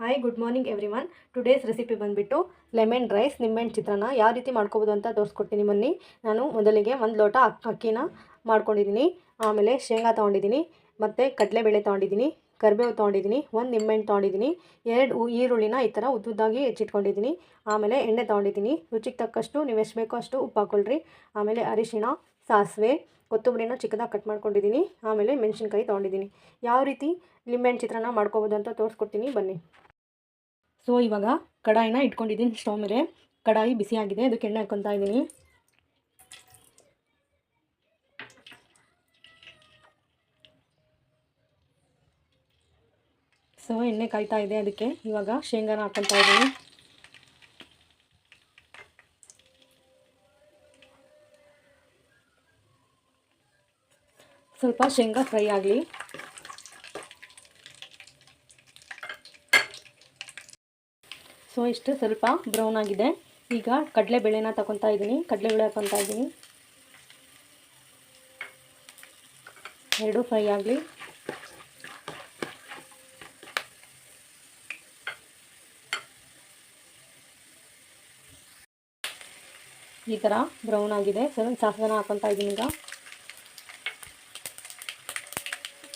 Hi good morning everyone today's recipe ಬಂದುಬಿಟ್ಟು lemon rice ನಿಂಬೆಹಣ್ಣು ಚಿತ್ರಾನ್ನ. ಯಾವ ರೀತಿ ಮಾಡ್ಕೋಬೋದು ಅಂತ ತೋರಿಸ್ಕೊಡ್ತೀನಿ ಬನ್ನಿ. ನಾನು ಮೊದಲಿಗೆ ಒಂದು ಲೋಟ ಅಕ್ ಅಕ್ಕಿನ ಮಾಡ್ಕೊಂಡಿದ್ದೀನಿ. ಆಮೇಲೆ ಶೇಂಗಾ ತೊಗೊಂಡಿದ್ದೀನಿ. ಮತ್ತು ಕಡಲೆಬೇಳೆ ತೊಗೊಂಡಿದ್ದೀನಿ. ಕರಿಬೇವು ತೊಗೊಂಡಿದ್ದೀನಿ. ಒಂದು ನಿಂಬೆಹಣ್ಣು ತೊಗೊಂಡಿದ್ದೀನಿ. ಎರಡು ಈರುಳ್ಳಿನ ಈ ಥರ ಉದ್ದುದ್ದಾಗಿ ಹೆಚ್ಚಿಟ್ಕೊಂಡಿದ್ದೀನಿ. ಆಮೇಲೆ ಎಣ್ಣೆ ತೊಗೊಂಡಿದ್ದೀನಿ. ರುಚಿಗೆ ತಕ್ಕಷ್ಟು ನೀವು ಎಷ್ಟು ಬೇಕೋ ಅಷ್ಟು ಉಪ್ಪು ಹಾಕ್ಕೊಳ್ರಿ ಆಮೇಲೆ ಅರಿಶಿಣ, ಸಾಸಿವೆ, ಕೊತ್ತಂಬರಿನ ಚಿಕ್ಕದಾಗಿ ಕಟ್ ಮಾಡ್ಕೊಂಡಿದ್ದೀನಿ. ಆಮೇಲೆ ಮೆಣಸಿನ್ಕಾಯಿ ತೊಗೊಂಡಿದ್ದೀನಿ. ಯಾವ ರೀತಿ ನಿಂಬೆಹಣ್ಣು ಚಿತ್ರಾನ್ನ ಮಾಡ್ಕೋಬೋದು ಅಂತ ತೋರಿಸ್ಕೊಡ್ತೀನಿ ಬನ್ನಿ. ಸೊ ಇವಾಗ ಕಡಾಯಿನ ಇಟ್ಕೊಂಡಿದ್ದೀನಿ ಸ್ಟವ್ ಮೇಲೆ. ಕಡಾಯಿ ಬಿಸಿಯಾಗಿದೆ ಅದಕ್ಕೆ ಎಣ್ಣೆ ಹಾಕ್ಕೊತಾ ಇದ್ದೀನಿ. ಸೊ ಎಣ್ಣೆ ಕಾಯ್ತಾ ಇದೆ ಅದಕ್ಕೆ. ಇವಾಗ ಶೇಂಗಾನ ಹಾಕ್ಕೊತಾ ಇದ್ದೀನಿ. ಸ್ವಲ್ಪ ಶೇಂಗಾ ಫ್ರೈ ಆಗಲಿ. ಸೊ, ಇಷ್ಟು ಸ್ವಲ್ಪ ಬ್ರೌನ್ ಆಗಿದೆ. ಈಗ ಕಡಲೆಬೇಳೆನ ತಗೊತಾ ಇದ್ದೀನಿ ಕಡಲೆಬೇಳೆ ಹಾಕೊತಾ ಇದ್ದೀನಿ ಎರಡು ಫ್ರೈ ಆಗಲಿ. ಈ ಥರ ಬ್ರೌನ್ ಆಗಿದೆ. ಸ್ವಲ್ಪ ಸಾಸನ ಹಾಕೊತಾ ಇದ್ದೀನಿ ಈಗ.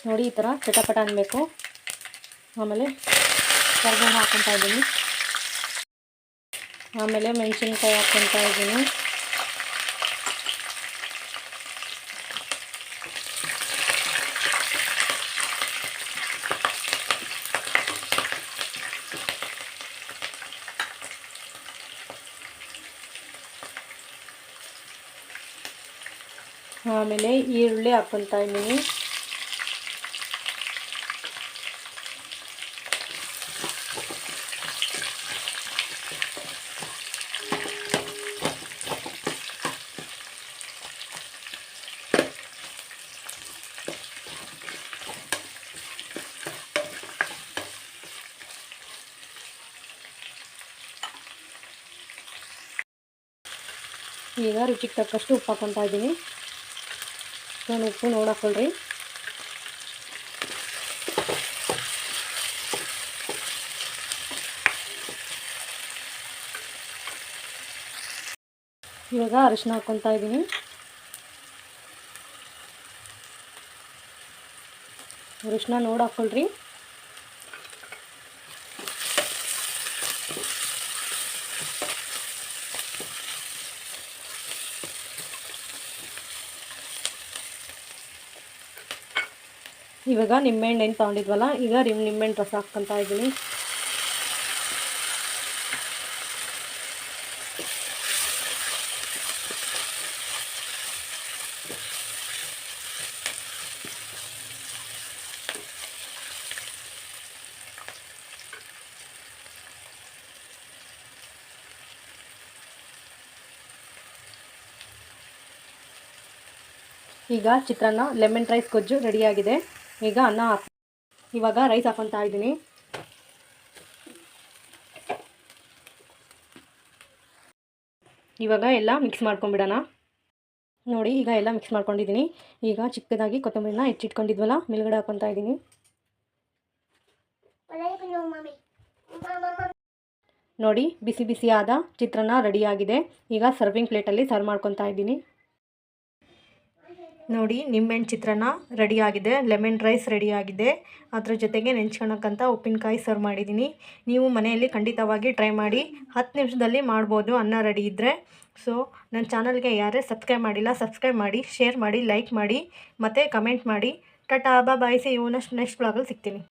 ನೋಡಿ, ಈ ಥರ ಚಟಪಟ ಅನ್ನಬೇಕು ಆಮೇಲೆ ಕರ್ಬೇವು ಹಾಕೊತಾ ಇದ್ದೀನಿ ಆಮೇಲೆ ಮೆಣಸಿನ್ಕಾಯಿ ಹಾಕ್ಕೊತಾ ಇದ್ದೀನಿ. ಆಮೇಲೆ ಈರುಳ್ಳಿ ಹಾಕ್ಕೊತಾ ಇದ್ದೀನಿ. ಈಗ ರುಚಿಗೆ ತಕ್ಕಷ್ಟು ಉಪ್ಪು ಹಾಕೊತಾ ಇದ್ದೀನಿ. ನಾನು ಉಪ್ಪು ನೋಡಾಕೊಳ್ರಿ. ಇವಾಗ ಅರಿಶಿನ ಹಾಕ್ಕೊತಾ ಇದ್ದೀನಿ. ಅರಿಶಿನ ನೋಡಿ ಇವಾಗ ನಿಂಬೆಹಣ್ಣು ಏನು ತೊಗೊಂಡಿದ್ವಲ್ಲ, ಈಗ ರಿಮ್ ನಿಂಬೆಹಣ್ಣು ರಸ ಹಾಕ್ಕೊತಾ ಇದ್ದೀನಿ. ಈಗ ಚಿತ್ರಾನ್ನ ಲೆಮನ್ ರೈಸ್ ಗೊಜ್ಜು ರೆಡಿಯಾಗಿದೆ ಈಗ ಅನ್ನ ಹಾಕ್ ಇವಾಗ ರೈಸ್ ಹಾಕೊತಾ ಇದ್ದೀನಿ. ಇವಾಗ ಎಲ್ಲ ಮಿಕ್ಸ್ ಮಾಡ್ಕೊಂಬಿಡೋಣ ನೋಡಿ, ಈಗ ಎಲ್ಲ ಮಿಕ್ಸ್ ಮಾಡ್ಕೊಂಡಿದ್ದೀನಿ. ಈಗ ಚಿಕ್ಕದಾಗಿ ಕೊತ್ತಂಬರಿನ ಹೆಚ್ಚಿಟ್ಕೊಂಡಿದ್ವಲ್ಲ, ಮೇಲ್ಗಡೆ ಹಾಕೊತಾ ಇದ್ದೀನಿ. ನೋಡಿ, ಬಿಸಿ ಬಿಸಿಯಾದ ಚಿತ್ರಾನ್ನ ರೆಡಿಯಾಗಿದೆ ಈಗ ಸರ್ವಿಂಗ್ ಪ್ಲೇಟಲ್ಲಿ ಸರ್ವ್ ಮಾಡ್ಕೊತಾ ಇದ್ದೀನಿ. ನೋಡಿ ನಿಂಬೆಹಣ್ಣು ಚಿತ್ರಾನ್ನ ರೆಡಿಯಾಗಿದೆ, ಲೆಮನ್ ರೈಸ್ ರೆಡಿಯಾಗಿದೆ. ಅದ್ರ ಜೊತೆಗೆ ನೆಂಚ್ಕೊಳಕ್ಕಂತ ಉಪ್ಪಿನಕಾಯಿ ಸರ್ವ್ ಮಾಡಿದ್ದೀನಿ ನೀವು ಮನೆಯಲ್ಲಿ ಖಂಡಿತವಾಗಿ ಟ್ರೈ ಮಾಡಿ. ಹತ್ತು ನಿಮಿಷದಲ್ಲಿ ಮಾಡ್ಬೋದು ಅನ್ನ ರೆಡಿ ಇದ್ದರೆ ಸೊ ನನ್ನ ಚಾನಲ್ಗೆ ಯಾರೇ ಸಬ್ಸ್ಕ್ರೈಬ್ ಮಾಡಿಲ್ಲ, ಸಬ್ಸ್ಕ್ರೈಬ್ ಮಾಡಿ, ಶೇರ್ ಮಾಡಿ, ಲೈಕ್ ಮಾಡಿ, ಮತ್ತು ಕಮೆಂಟ್ ಮಾಡಿ. ಟಾಟಾ ಬಾ ಬಾಯ್, ಸಿ ನೆಕ್ಸ್ಟ್ ಬ್ಲಾಗಲ್ಲಿ ಸಿಗ್ತೀನಿ.